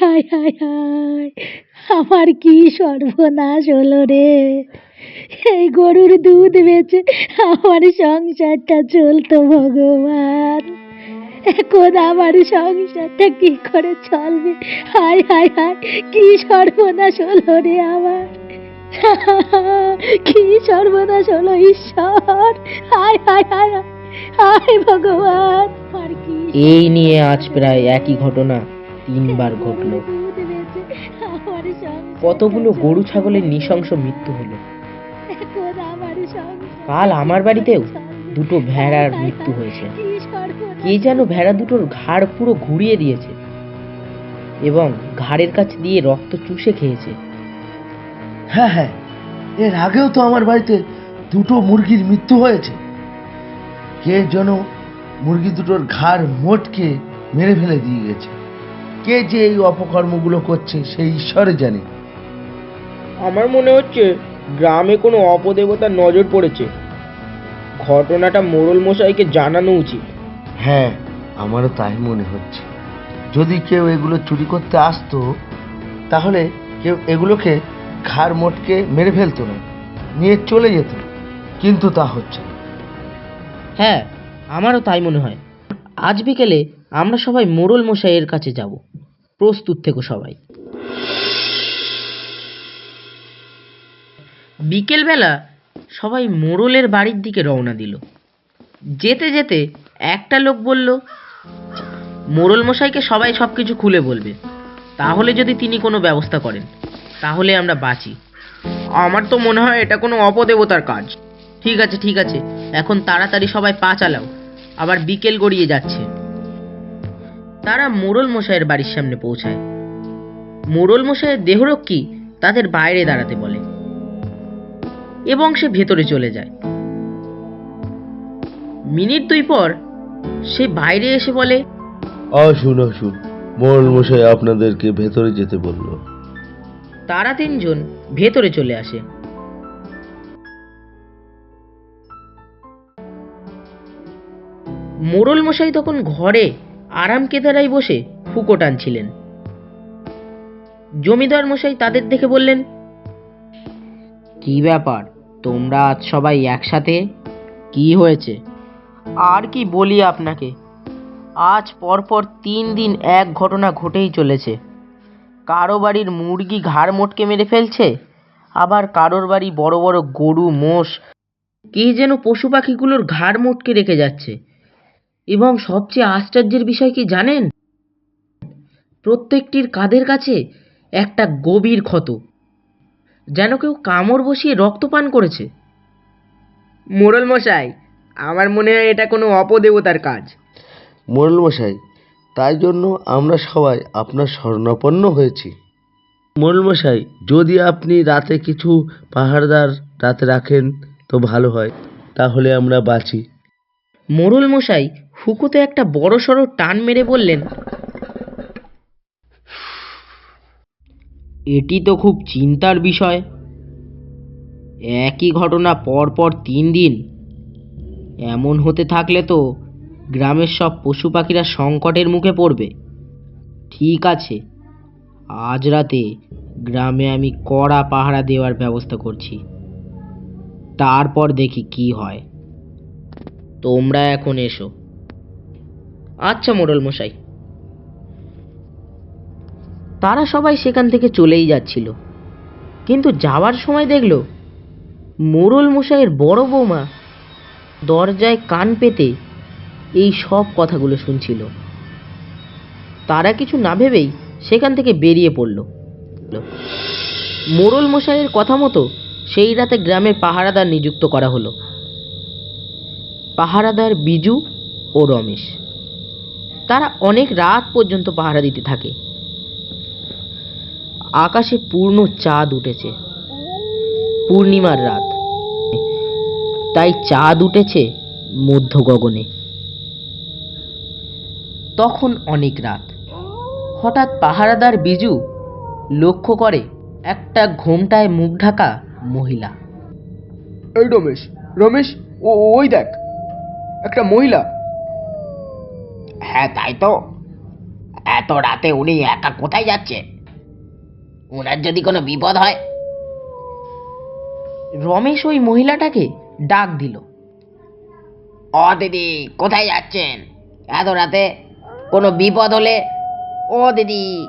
হায় হায় হায় আমার কি সর্বনাশ হলো রে? এই গরুর দুধ বেচে আমার সংসারটা চলতো ভগবান। এখন আমার সংসারটা কি করে চলবে? হায় হায় হায় কি সর্বনাশ হলো রে আমার? কি সর্বনাশ হলো ঈশ্বর? হায় হায় হায় হায়, ভগবান আর কি এই নিয়ে আজ প্রায় একই ঘটনা। তিনবার ঘটল। কতগুলো গরু ছাগলের নৃশংস মৃত্যু হলো। কাল আমার বাড়িতেও দুটো ভেড়ার মৃত্যু হয়েছে। কে যেন ভেড়া দুটোর ঘাড় পুরো ঘুরিয়ে দিয়েছে এবং ঘাড়ের কাছে দিয়ে রক্ত চুষে খেয়েছে। হ্যাঁ হ্যাঁ এর আগেও তো আমার বাড়িতে দুটো মুরগির মৃত্যু হয়েছে। কে যেন মুরগি দুটোর ঘাড় মোটকে মেরে ফেলে দিয়ে গেছে। কে যে এই অপকর্মগুলো করছে সেই ঈশ্বরে জানে। আমার মনে হচ্ছে গ্রামে কোনো অপদেবতার নজর পড়েছে। ঘটনাটা মোড়ল মশাইকে জানানো উচিত। হ্যাঁ আমারও তাই মনে হচ্ছে। যদি কেউ এগুলো চুরি করতে আসতো তাহলে কেউ এগুলোকে ঘাড় মোটকে মেরে ফেলতো না নিয়ে চলে যেত। কিন্তু তা হচ্ছে না। হ্যাঁ আমারও তাই মনে হয়। আজ বিকেলে আমরা সবাই মোড়ল মশাইয়ের কাছে যাব। প্রস্তুত থেকো সবাই। বিকেলবেলা সবাই মোড়লের বাড়ির দিকে রওনা দিল। যেতে যেতে একটা লোক বলল, মোড়ল মশাইকে সবাই সব কিছু খুলে বলবে। তাহলে যদি তিনি কোনো ব্যবস্থা করেন, তাহলে আমরা বাঁচি। আমার তো মনে হয় এটা কোনো অপদেবতার কাজ। ঠিক আছে ঠিক আছে, এখন তাড়াতাড়ি সবাই পা চালাও। আবার বিকেল গড়িয়ে যাচ্ছে। তারা মোড়ল মশাইয়ের বাড়ির সামনে পৌঁছায়। মোড়ল মশাইয়ের দেহরক্ষী তাদের বাইরে দাঁড়াতে বলে। এবং সে ভেতরে চলে যায়। মিনিট দুই পর সে বাইরে এসে বলে আসুন আসুন। মোড়ল মশাই আপনাদেরকে ভেতরে যেতে বলল। তারা তিনজন ভেতরে চলে আসে। মোড়ল মশাই তখন ঘরে আরাম কেদারায় বসে ফুকো টানছিলেন। জমিদার মশাই তাদের দেখে বললেন, কি ব্যাপার? তোমরা আজ সবাই একসাথে? কি হয়েছে? আর কি বলি আপনাকে? আজ পরপর তিন দিন এক ঘটনা ঘটেই চলেছে। কারও বাড়ির মুরগি ঘাড় মোটকে মেরে ফেলছে, আবার কারোর বাড়ি বড় বড় গরু, মোষ, কে যেন পশু পাখিগুলোর ঘাড় মোটকে রেখে যাচ্ছে। এবং সবচেয়ে আশ্চর্যের বিষয় কি জানেন? প্রত্যেকটির কাদের কাছে একটা গভীর ক্ষত যেন কেউ কামড় বসিয়ে রক্তপান করেছে। মোড়ল মশাই আমার মনে হয় এটা কোনো অপদেবতার কাজ। মোড়ল মশাই তাই জন্য আমরা সবাই আপনার স্বর্ণাপন্ন হয়েছি। মোড়ল মশাই যদি আপনি রাতে কিছু পাহাড়দার রাতে রাখেন তো ভালো হয় তাহলে আমরা বাঁচি। মোড়ল মশাই হুকুতে একটা বড় সড়ো টান মেরে বললেন, এটি তো খুব চিন্তার বিষয়। একই ঘটনা পর পর তিন দিন। এমন হতে থাকলে তো গ্রামের সব পশু পাখিরা সংকটের মুখে পড়বে। ঠিক আছে, আজ রাতে গ্রামে আমি কড়া পাহারা দেওয়ার ব্যবস্থা করছি। তারপর দেখি কি হয়। তোমরা এখন এসো। আচ্ছা মোড়ল মশাই। তারা সবাই সেখান থেকে চলেই যাচ্ছিল। কিন্তু যাওয়ার সময় দেখল, মোড়ল মশাইয়ের বড় বৌমা দরজায় কান পেতে এই সব কথাগুলো শুনছিল। তারা কিছু না ভেবেই সেখান থেকে বেরিয়ে পড়ল। মোড়ল মশাইয়ের কথা মতো সেই রাতে গ্রামের পাহারাদার নিযুক্ত করা হলো। পাহারাদার বিজু ও রমেশ। তারা অনেক রাত পর্যন্ত পাহারা দিতে থাকে। আকাশে পূর্ণ চাঁদ উঠেছে। পূর্ণিমার রাত। তাই চাঁদ উঠেছে মধ্য গগনে। তখন অনেক রাত। হঠাৎ পাহারাদার বিজু লক্ষ্য করে একটা ঘোমটায় মুখ ঢাকা মহিলা। রমেশ রমেশ, ও, ওই দেখ। একটা মহিলা। হ্যাঁ তাই তো। এত রাতে উনি একা কোথায় যাচ্ছে? ওনার যদি কোনো বিপদ হয়? রমেশ ওই মহিলাটাকে ডাক দিল। ও দিদি কোথায় যাচ্ছেন? এত রাতে কোনো বিপদ হলে ও দিদি।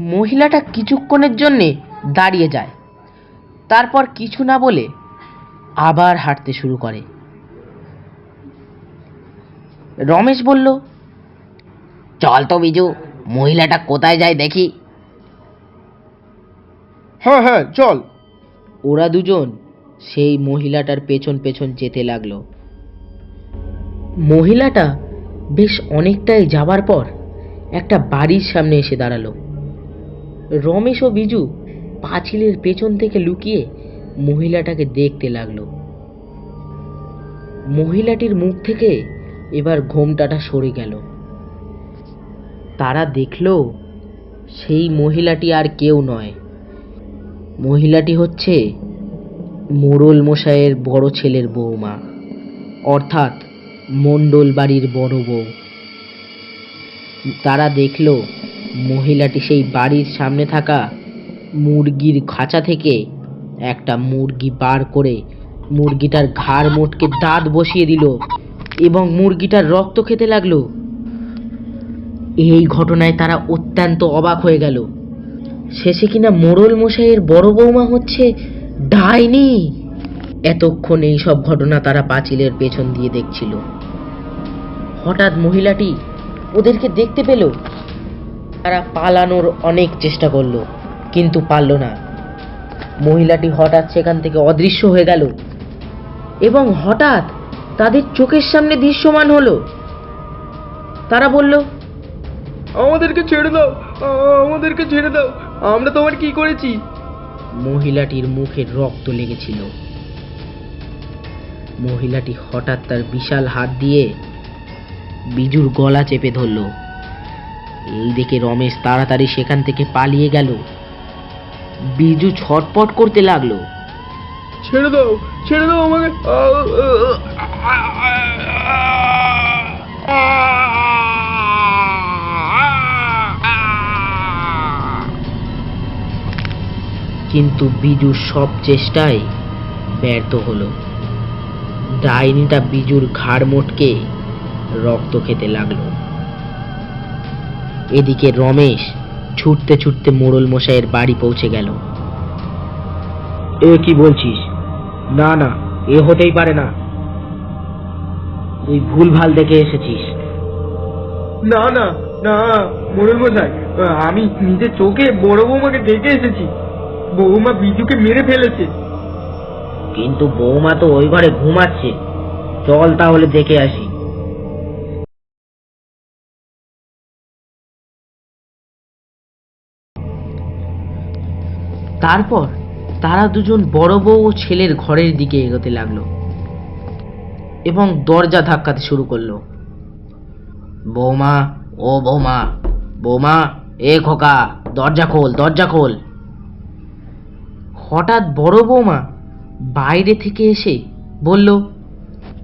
মহিলাটা কিছুক্ষণের জন্যে দাঁড়িয়ে যায়। তারপর কিছু না বলে আবার হাঁটতে শুরু করে। রমেশ বলল চল তো বিজু মহিলাটা কোথায় যায় দেখি। হ্যাঁ হ্যাঁ চল। ওরা দুজন সেই মহিলাটার পেছন পেছন যেতে লাগল। মহিলাটা বেশ অনেকটাই যাবার পর একটা বাড়ির সামনে এসে দাঁড়াল। রমেশ ও বিজু পাঁচিলের পেছন থেকে লুকিয়ে মহিলাটাকে দেখতে লাগল। মহিলাটির মুখ থেকে এবার ঘোমটাটা সরে গেল। তারা দেখল, সেই মহিলাটি আর কেউ নয়। মহিলাটি হচ্ছে মোড়ল মশাইয়ের বড় ছেলের বৌমা অর্থাৎ মণ্ডল বাড়ির বড় বউ। তারা দেখল, মহিলাটি সেই বাড়ির সামনে থাকা মুরগির খাঁচা থেকে একটা মুরগি বার করে মুরগিটার ঘাড় মোটকে দাঁত বসিয়ে দিল। এবং মুরগিটার রক্ত খেতে লাগল। এই ঘটনায় তারা অত্যন্ত অবাক হয়ে গেল। শেষে কিনা মোরল মশাইয়ের বড় বৌমা হচ্ছে ডাইনি। এতক্ষণ এই সব ঘটনা তারা পাঁচিলের পেছন দিয়ে দেখছিল। হঠাৎ মহিলাটি ওদেরকে দেখতে পেল। তারা পালানোর অনেক চেষ্টা করল, কিন্তু পারল না। মহিলাটি হঠাৎ সেখান থেকে অদৃশ্য হয়ে গেল এবং হঠাৎ তাদের চোখের সামনে দৃশ্যমান হলো। তারা বলল আমাদেরকে ছেড়ে দাও আমাদেরকে ছেড়ে দাও আমরা তোমার কি করেছি? মহিলাটির মুখে রক্ত লেগেছিল। মহিলাটি হঠাৎ তার বিশাল হাত দিয়ে বিজুর গলা চেপে ধরল। এই দেখে রমেশ তাড়াতাড়ি সেখান থেকে পালিয়ে গেল। বিজু ছটপট করতে লাগল। ছেড়ে দাও ছেড়ে দাও আমাকে কিন্তু বিজুর সব চেষ্টাই ব্যর্থ হলো। ডাইনিটা বিজুর ঘাড় মোটকে রক্ত খেতে লাগল। এদিকে রমেশ ছুটতে ছুটতে মোড়ল মশাইয়ের বাড়ি পৌঁছে গেল। এ কি বলছিস? না না, এ হতেই পারে না। তুই ভুল ভালো দেখে এসেছিস। না না না মোড়ল মশাই আমি নিজের চোখে বড় বৌমাকে দেখে এসেছি। বৌমা বিজুকে মেরে ফেলেছে। কিন্তু বৌমা তো ওই ঘরে ঘুমাচ্ছে। চল তাহলে দেখে আসি। তারপর তারা দুজন বড় বউ ও ছেলের ঘরের দিকে এগোতে লাগল। এবং দরজা ধাক্কাতে শুরু করল। বৌমা ও বৌমা বৌমা এ খোকা দরজা খোল দরজা খোল। হঠাৎ বড় বৌমা বাইরে থেকে এসে বলল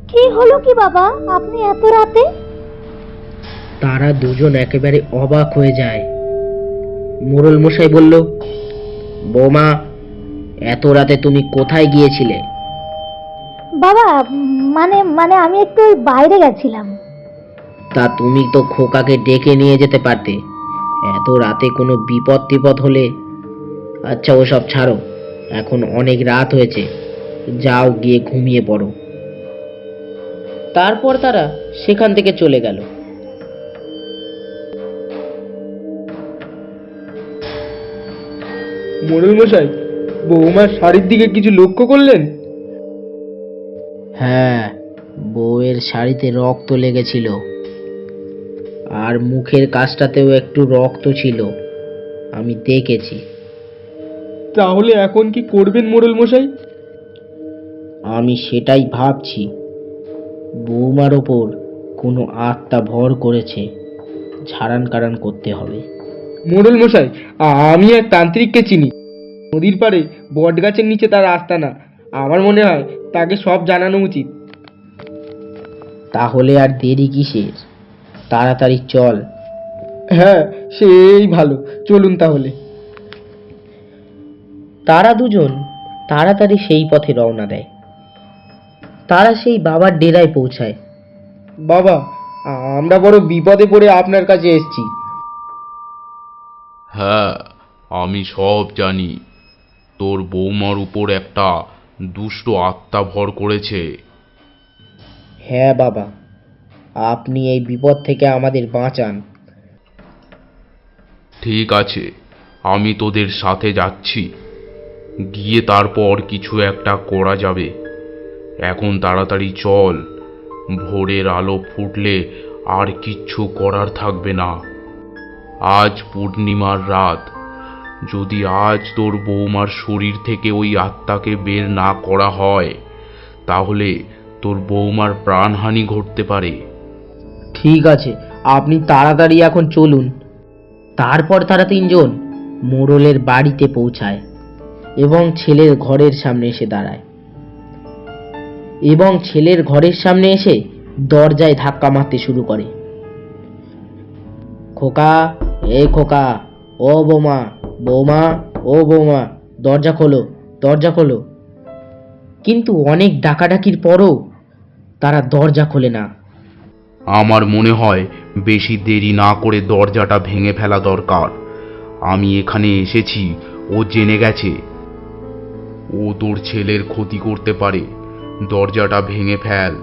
কি হলো কি বাবা? আপনি এত রাতে? তারা দুজন একেবারে অবাক হয়ে যায়। মোড়ল মশাই বলল বৌমা এত রাতে তুমি কোথায় গিয়েছিলে? বাবা মানে মানে আমি একটু ওই বাইরে গেছিলাম। তা তুমি তো খোকাকে ডেকে নিয়ে যেতে পারতে। এত রাতে কোনো বিপদ টিপদ হলে? আচ্ছা ওসব ছাড়ো। এখন অনেক রাত হয়েছে। যাও গিয়ে ঘুমিয়ে পড়ো। তারপর তারা সেখান থেকে চলে গেল। মোড়ল মশাই বৌমার শাড়ির দিকে কিছু লক্ষ্য করলেন? হ্যাঁ বউয়ের শাড়িতে রক্ত লেগেছিল। আর মুখের কাছটাতেও একটু রক্ত ছিল। আমি দেখেছি। তাহলে এখন কি করবেন মোড়ল মশাই আমি সেটাই ভাবছি। বৌমার ওপর কোনো আত্মা ভর করেছে। ঝাড়ান কাড়ান করতে হবে। মোড়ল মশাই আমি এক তান্ত্রিককে চিনি। নদীর পাড়ে বট গাছের নিচে তার আস্তানা। আমার মনে হয় তাকে সব জানানো উচিত। তাহলে আর দেরি কিসের? তাড়াতাড়ি চল। হ্যাঁ সেই ভালো। চলুন তাহলে। তারা দুজন তাড়াতাড়ি সেই পথে রওনা দেয়। তারা সেই বাবার ডেরায় পৌঁছায়। বাবা আমরা বড় বিপদে পড়ে আপনার কাছে এসেছি। হ্যাঁ আমি সব জানি। তোর বৌমার উপর একটা দুষ্ট আত্মা ভর করেছে। হ্যাঁ বাবা আপনি এই বিপদ থেকে আমাদের বাঁচান। ঠিক আছে আমি তোদের সাথে যাচ্ছি। গিয়ে তারপর কিছু একটা করা যাবে। এখন তাড়াতাড়ি চল ভোরের আলো ফুটলে আর কিচ্ছু করার থাকবে না। আজ পূর্ণিমার রাত। যদি আজ তোর বৌমার শরীর থেকে ওই আত্মাকে বের না করা হয়, তাহলে তোর বৌমার প্রাণহানি ঘটতে পারে। ঠিক আছে, আপনি তাড়াতাড়ি এখন চলুন। তারপর তারা তিনজন মোড়লের বাড়িতে পৌঁছায় এবং ছেলের ঘরের সামনে এসে দাঁড়ায়। এবং ছেলের ঘরের সামনে এসে দরজায় ধাক্কা মারতে শুরু করে। খোকা, এ খোকা, ও বৌমা বৌমা ও বৌমা দরজা খোলো দরজা খোলো। কিন্তু অনেক ডাকাডাকির পরও তারা দরজা খোলে না। আমার মনে হয় বেশি দেরি না করে দরজাটা ভেঙে ফেলা দরকার। আমি এখানে এসেছি ও জেনে গেছে। ও তোর ছেলের ক্ষতি করতে পারে। দরজাটা ভেঙে ফেল।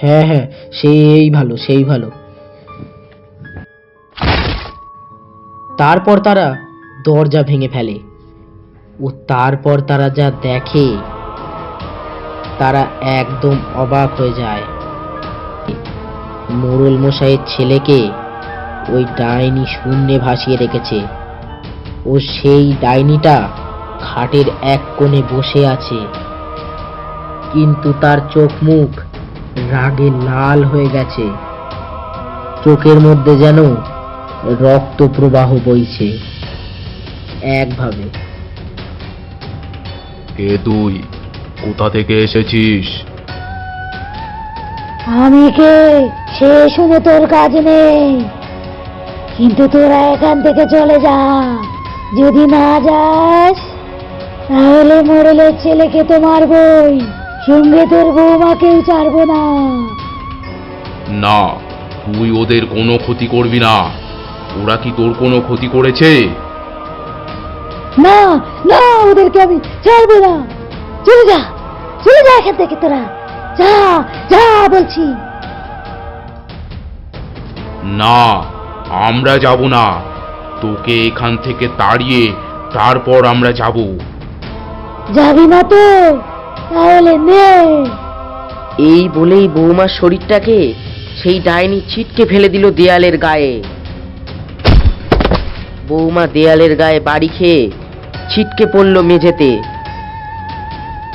হ্যাঁ হ্যাঁ সেই ভালো সেই ভালো। তারপর তারা দরজা ভেঙে ফেলে ও তারপর তারা যা দেখে, তারা একদম অবাক হয়ে যায়। মোড়ল মশাইয়ের ছেলেকে ওই ডাইনি শূন্যে ভাসিয়ে রেখেছে। ও সেই ডাইনিটা খাটের এক কোণে বসে আছে। কিন্তু তার চোখ মুখ রাগে লাল হয়ে গেছে। চোখের মধ্যে যেন রক্ত প্রবাহ বইছে একভাবে। কে তুই? কোথা থেকে এসেছিস? আমি কে? সে শুনে তোর কাজ নেই। কিন্তু তোরা এখান থেকে চলে যা। যদি না যাস তাহলে মোড়লের ছেলেকে তো মারবই সঙ্গে তোর বৌমাকেও ছাড়বো না। না তুই ওদের কোনো ক্ষতি করবি না। ওরা কি তোর কোনো ক্ষতি করেছে? না না ওদেরকে আমি ছাড়বো না। চলে যা চলে যা এখান থেকে তোরা। যা যা বলছি। না আমরা যাব না। তোকে এখান থেকে তাড়িয়ে তারপর আমরা যাব। যাবি না তো তাহলে নে। এই বলেই বৌমার শরীরটাকে সেই ডাইনি ছিটকে ফেলে দিল দেয়ালের গায়ে। বৌমা দেয়ালের গায়ে বাড়ি খেয়ে ছিটকে পড়ল মেঝেতে।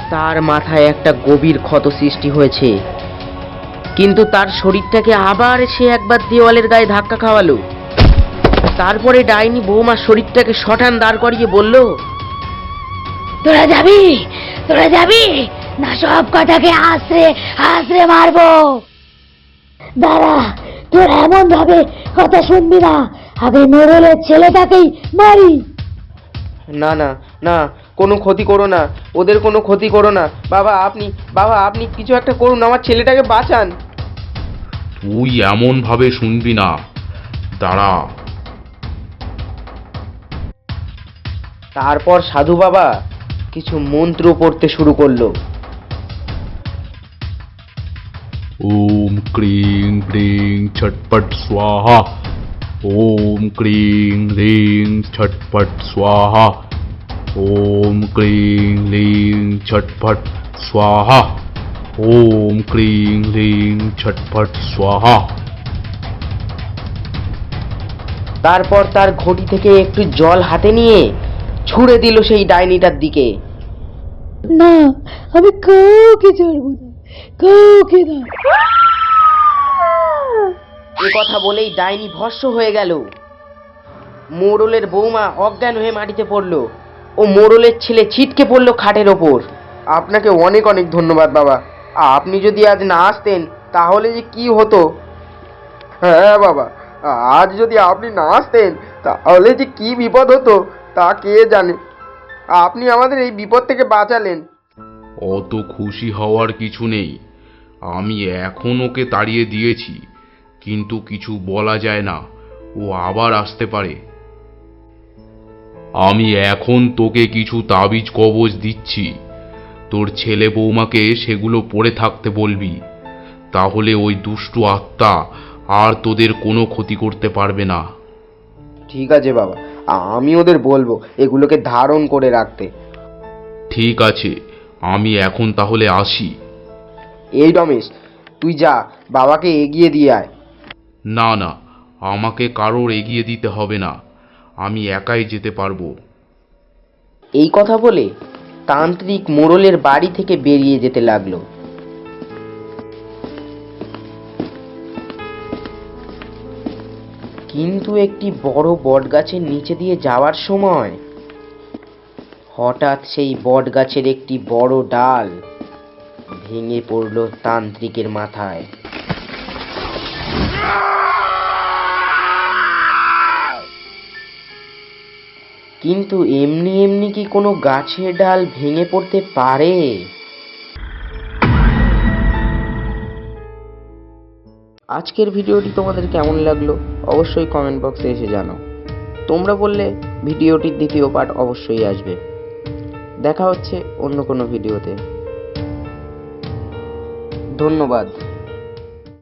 তার মাথায় একটা গভীর ক্ষত সৃষ্টি হয়েছে। কিন্তু তার শরীরটাকে আবার সে একবার দেওয়ালের গায়ে ধাক্কা খাওয়ালো। তারপরে ডাইনি বৌমার শরীরটাকে শটান দাঁড় করিয়ে বলল, তোরা যাবি? তোরা যাবি? না, সব কটাকে আশ্রে আশ্রে মারবো। দাঁড়া, তোরা এমন ভাবে কথা শুনবি না। আগে মোড়লের ছেলেটাকেই মারি। না না না কোনো ক্ষতি করো না। ওদের কোনো ক্ষতি করো না। বাবা আপনি বাবা আপনি কিছু একটা করুন আমার ছেলেটাকে বাঁচান। তুই এমন ভাবে শুনবি না। দাঁড়া। তারপর সাধু বাবা কিছু মন্ত্র পড়তে শুরু করল। ওম ক্রিং ক্রিং ছটপট স্বাহা। ওম ক্রিং হ্রিং ছটপট স্বাহা ওম ক্রিং হ্রিং ছটপট স্বাহা ওম ক্রিং হ্রিং ছটপট স্বাহা তারপর তার ঘটি থেকে একটু জল হাতে নিয়ে ছুঁড়ে দিল সেই ডাইনিটার দিকে। না আমি কাউকে ছাড়বো না কাউকে না। এ কথা বলেই ডাইনি ভস্ম হয়ে গেল। মোড়লের বৌমা অজ্ঞান হয়ে মাটিতে পড়ল ও মোড়লের ছেলে ছিটকে পড়ল খাটের ওপর। আপনাকে অনেক অনেক ধন্যবাদ বাবা। আপনি যদি আজ না আসতেন তাহলে যে কি হতো? হ্যাঁ বাবা আজ যদি আপনি না আসতেন তাহলে যে কি বিপদ হতো তা কে জানে? আপনি আমাদের এই বিপদ থেকে বাঁচালেন। অত খুশি হওয়ার কিছু নেই। আমি এখন ওকে তাড়িয়ে দিয়েছি। কিন্তু কিছু বলা যায় না। ও আবার আসতে পারে। আমি এখন তোকে কিছু তাবিজ কবজ দিচ্ছি। তোর ছেলে বৌমাকে সেগুলো পড়ে থাকতে বলবি। তাহলে ওই দুষ্টু আত্মা আর তোদের কোনো ক্ষতি করতে পারবে না। ঠিক আছে বাবা আমি ওদের বলব এগুলোকে ধারণ করে রাখতে। ঠিক আছে আমি এখন তাহলে আসি। এই রমেশ তুই যা বাবাকে এগিয়ে দিয়ে আয়। না না, আমাকে কারোর এগিয়ে দিতে হবে না, আমি একাই যেতে পারব। এই কথা বলে তান্ত্রিক মোড়লের বাড়ি থেকে বেরিয়ে যেতে লাগল। কিন্তু একটি বড় বটগাছের নিচে দিয়ে যাওয়ার সময় হঠাৎ সেই বটগাছের একটি বড় ডাল ভেঙে পড়ল তান্ত্রিকের মাথায়। কিন্তু এমনি এমনি কি কোনো গাছের ডাল ভেঙে পড়তে পারে? আজকের ভিডিওটি তোমাদের কেমন লাগল অবশ্যই কমেন্ট বক্সে এসে জানাও। তোমরা বললে ভিডিওটির দ্বিতীয় পার্ট অবশ্যই আসবে। দেখা হচ্ছে অন্য কোনো ভিডিওতে। ধন্যবাদ।